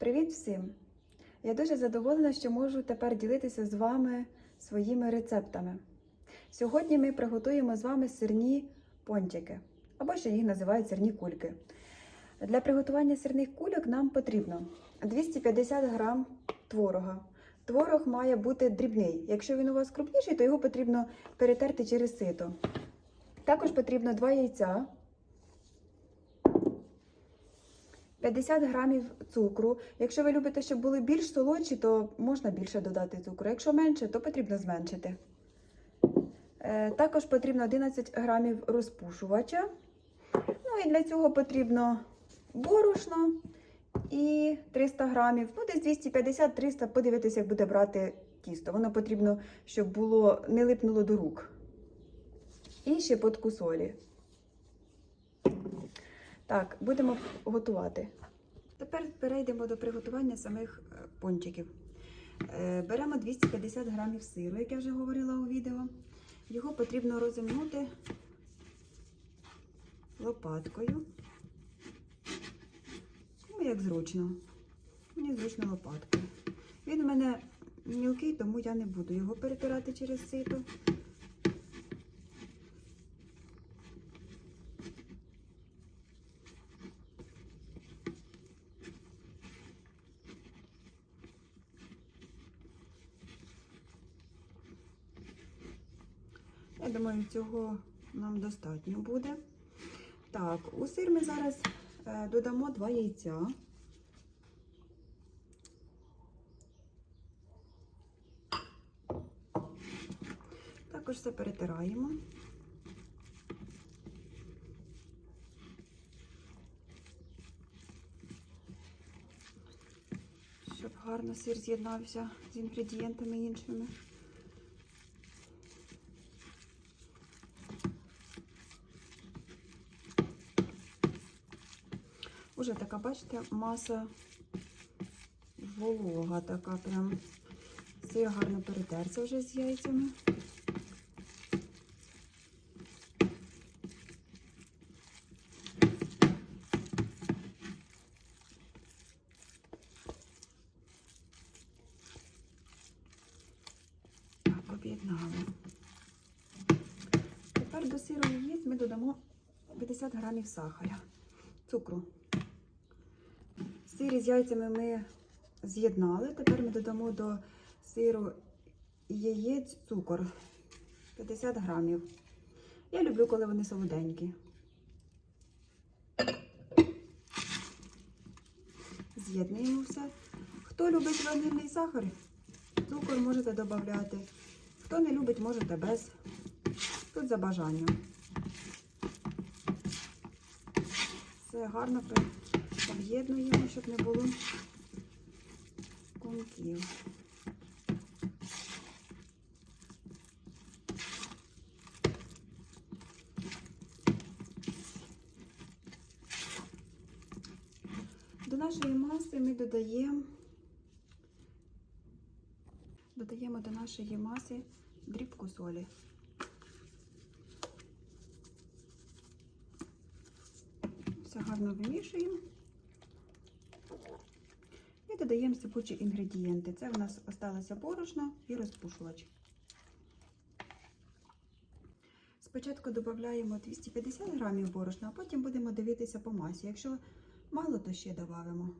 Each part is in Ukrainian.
Привіт всім! Я дуже задоволена, що можу тепер ділитися з вами своїми рецептами. Сьогодні ми приготуємо з вами сирні пончики, або ще їх називають сирні кульки. Для приготування сирних кульок нам потрібно 250 грам творога. Творог має бути дрібний. Якщо він у вас крупніший, то його потрібно перетерти через сито. Також потрібно 2 яйця, 50 грамів цукру. Якщо ви любите, щоб були більш солодші, то можна більше додати цукру. Якщо менше, то потрібно зменшити. Е, Також потрібно 11 грамів розпушувача. Ну і для цього потрібно борошно і 300 грамів, ну десь 250-300, подивитися, як буде брати тісто. Воно потрібно, щоб було не липнуло до рук. І щепотку солі. Так, будемо готувати. Тепер перейдемо до приготування самих е, пончиків. Е, Беремо 250 грамів сиру, як я вже говорила у відео. Його потрібно розімнути лопаткою. Ну, як зручно. Мені зручно лопаткою. Він у мене мілкий, тому я не буду його перетирати через сито. Думаю, цього нам достатньо буде. Так, у сир ми зараз е, додамо два яйця. Також все перетираємо. Щоб гарно сир з'єднався з інгредієнтами іншими. Уже така, бачите, маса волога, така прям сир гарно перетерся вже з яйцями. Тепер до сиру яєць ми додамо 50 грамів сахаря, цукру. Сир з яйцями ми з'єднали. Тепер ми додамо до сиру яєць цукор 50 грамів. Я люблю, коли вони солоденькі. З'єднуємо все. Хто любить ванильний сахар, цукор можете додати. Хто не любить, можете без. Тут за бажанням. Все гарно об'єднуємо, щоб не було комків. До нашої маси ми додаємо додаємо до нашої маси дрібку солі. Все гарно вимішуємо. І додаємо сипучі інгредієнти. Це в нас осталося борошно і розпушувач. Спочатку додаємо 250 грамів борошна, а потім будемо дивитися по масі. Якщо мало, то ще додамо.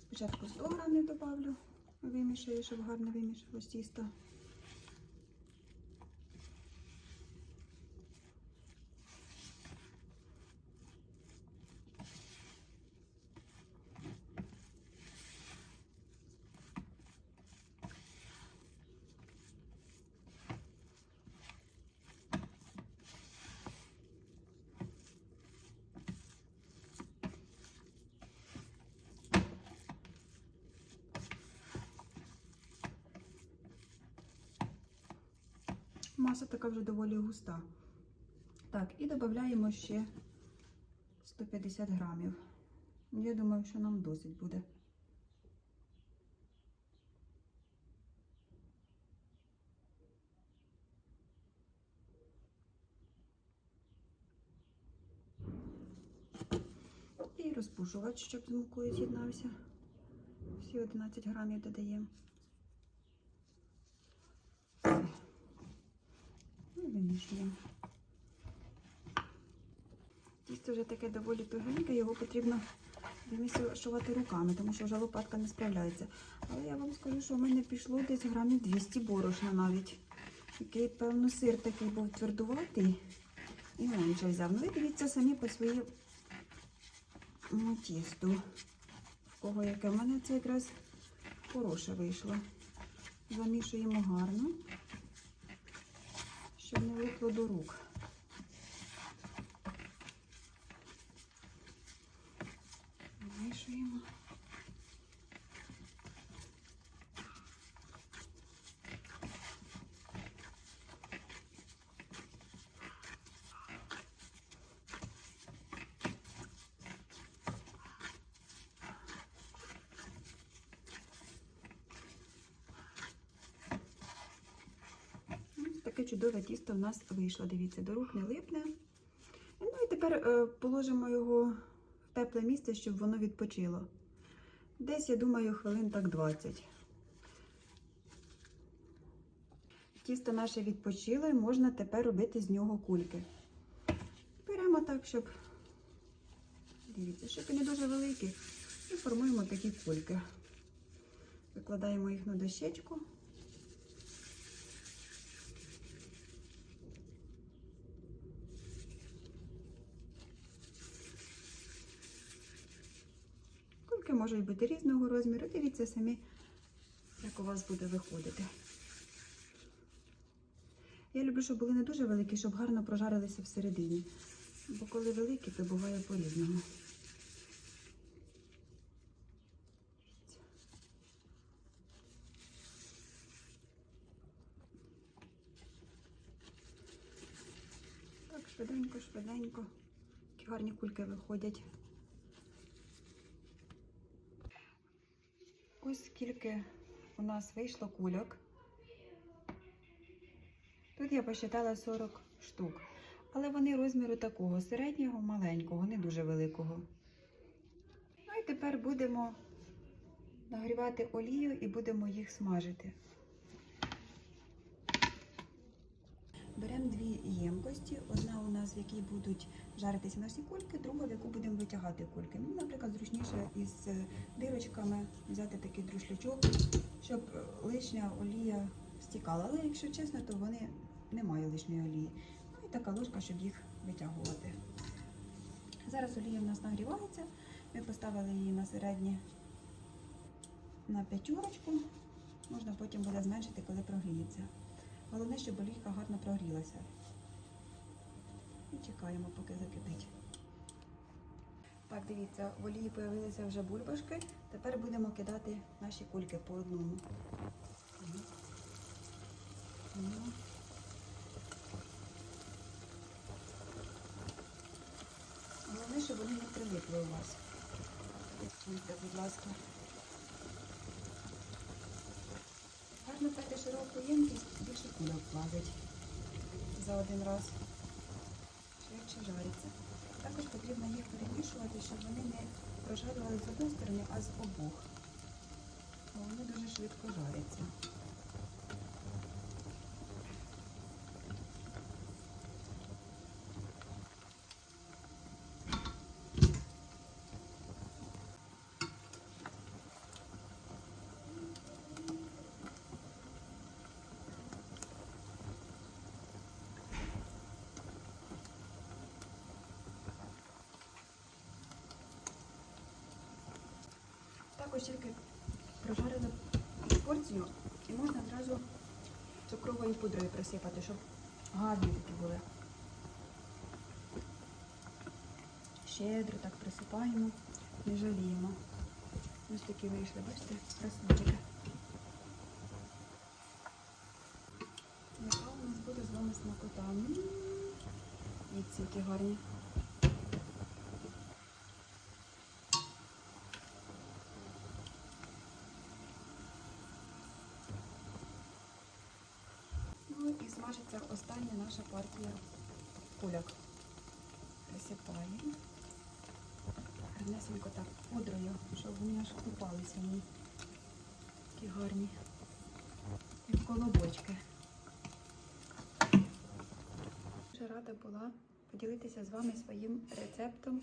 Спочатку 100 грамів додавлю, вимішаю, щоб гарно вимішалось тісто. Маса така вже доволі густа. Так, і додаємо ще 150 грамів. Я думаю, що нам досить буде. І розпушувач, щоб з мукою з'єднався. Всі 11 грамів додаємо. Вимішуємо. Тісто вже таке доволі тугеньке, його потрібно вимішувати руками, тому що вже лопатка не справляється. Але я вам скажу, що в мене пішло десь грамів 200 борошна навіть. Який, певно, сир такий був твердуватий і менше взяв. Ну, ви дивіться самі по своєму тісту. В кого яке. У мене це якраз хороше вийшло. Замішуємо гарно, щоб не липло до рук. Вимішуємо. Таке чудове тісто в нас вийшло. Дивіться, до рук не липне. Ну і тепер е, положимо його в тепле місце, щоб воно відпочило. Десь, я думаю, хвилин так 20. Тісто наше відпочило і можна тепер робити з нього кульки. Беремо так, щоб, дивіться, щоб не дуже великі, і формуємо такі кульки. Викладаємо їх на дощечку. Кульки можуть бути різного розміру. Дивіться самі, як у вас буде виходити. Я люблю, щоб були не дуже великі, щоб гарно прожарилися всередині. Бо коли великі, то буває по-різному. Так, швиденько, швиденько. Які гарні кульки виходять. Ось скільки у нас вийшло кульок. Тут я посчитала 40 штук. Але вони розміру такого середнього, маленького, не дуже великого. Ну і тепер будемо нагрівати олію і будемо їх смажити. Беремо дві ємкості. Одна у нас, в якій будуть жаритися наші кульки, друга, в яку будемо витягати кульки. Мені, наприклад, зручніше із е, дирочками взяти такий друшлячок, щоб лишня олія стікала. Але якщо чесно, то вони не мають лишньої олії. Ну і така ложка, щоб їх витягувати. Зараз олія в нас нагрівається. Ми поставили її на середнє на п'ятюрочку. Можна потім буде зменшити, коли прогріється. Головне, щоб олійка гарно прогрілася. І чекаємо, поки закипить. Так, дивіться, в олії з'явилися вже бульбашки. Тепер будемо кидати наші кульки по одному. Головне, щоб вони не прилипли у вас. Відчуйте, будь ласка. Гарно широку ємкість, більше кульок влазить за один раз. Швидше жариться. Також потрібно їх перемішувати, щоб вони не прожарювали з одної сторони, а з обох. Бо вони дуже швидко жаряться. Також тільки прожарили порцію і можна одразу цукровою пудрою присипати, щоб гарні такі були. Щедро так присипаємо, не жаліємо. Ось такі вийшли, бачите, красиві. Яка у нас буде з вами смакота? М, Дивіться, які гарні. Ну і смажиться остання наша партія кульок. Присипаємо. гарнесенько так пудрою, щоб вони аж купалися мені. Такі гарні. Як колобочки. Дуже рада була поділитися з вами своїм рецептом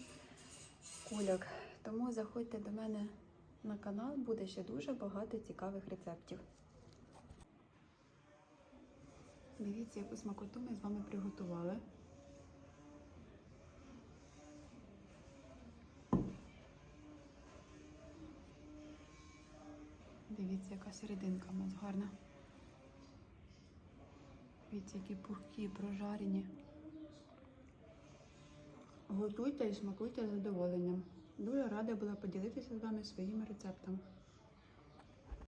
кульок. Тому заходьте до мене на канал, буде ще дуже багато цікавих рецептів. Дивіться, яку смакоту ми з вами приготували. Дивіться, яка серединка у нас гарна. Дивіться, які пухкі, прожарені. Готуйте і смакуйте з задоволенням. Дуже рада була поділитися з вами своїми рецептами.